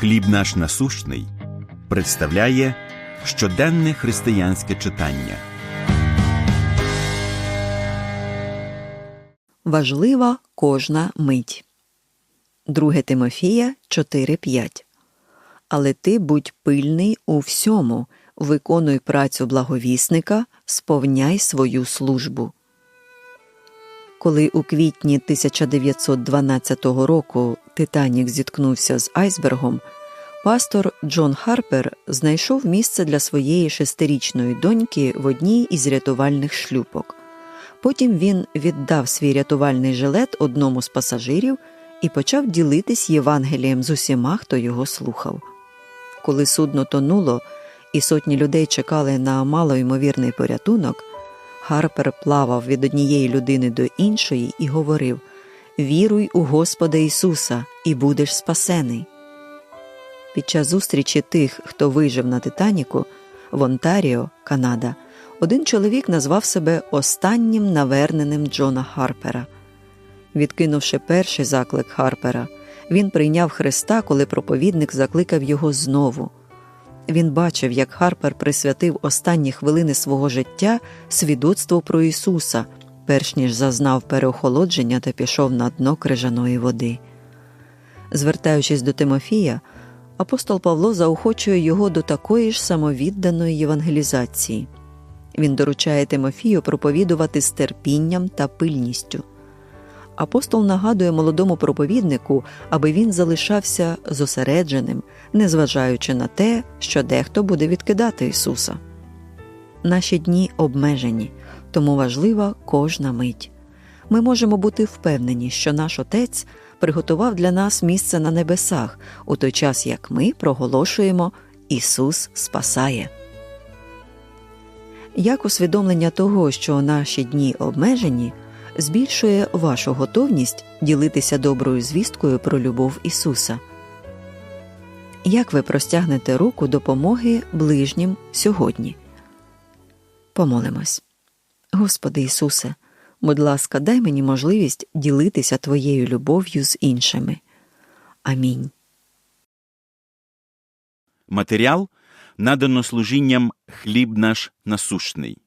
Хліб наш насущний представляє щоденне християнське читання. Важлива кожна мить. 2 Тимофія 4.5 Але ти будь пильний у всьому, виконуй працю благовісника, сповняй свою службу. Коли у квітні 1912 року Титанік зіткнувся з айсбергом, пастор Джон Харпер знайшов місце для своєї шестирічної доньки в одній із рятувальних шлюпок. Потім він віддав свій рятувальний жилет одному з пасажирів і почав ділитись Євангелієм з усіма, хто його слухав. Коли судно тонуло і сотні людей чекали на малоймовірний порятунок, Харпер плавав від однієї людини до іншої і говорив Віруй у Господа Ісуса, і будеш спасений. Під час зустрічі тих, хто вижив на Титаніку, в Онтаріо, Канада, один чоловік назвав себе останнім наверненим Джона Харпера. Відкинувши перший заклик Харпера, він прийняв Христа, коли проповідник закликав його знову. Він бачив, як Харпер присвятив останні хвилини свого життя свідоцтву про Ісуса, перш ніж зазнав переохолодження та пішов на дно крижаної води. Звертаючись до Тимофія, апостол Павло заохочує його до такої ж самовідданої євангелізації. Він доручає Тимофію проповідувати з терпінням та пильністю. Апостол нагадує молодому проповіднику, аби він залишався зосередженим, незважаючи на те, що дехто буде відкидати Ісуса. Наші дні обмежені, тому важлива кожна мить. Ми можемо бути впевнені, що наш Отець приготував для нас місце на небесах, у той час як ми проголошуємо Ісус спасає. Як усвідомлення того, що наші дні обмежені, збільшує вашу готовність ділитися доброю звісткою про любов Ісуса? Як ви простягнете руку допомоги ближнім сьогодні? Помолимось. Господи Ісусе, будь ласка, дай мені можливість ділитися Твоєю любов'ю з іншими. Амінь. Матеріал надано служінням Хліб наш насущний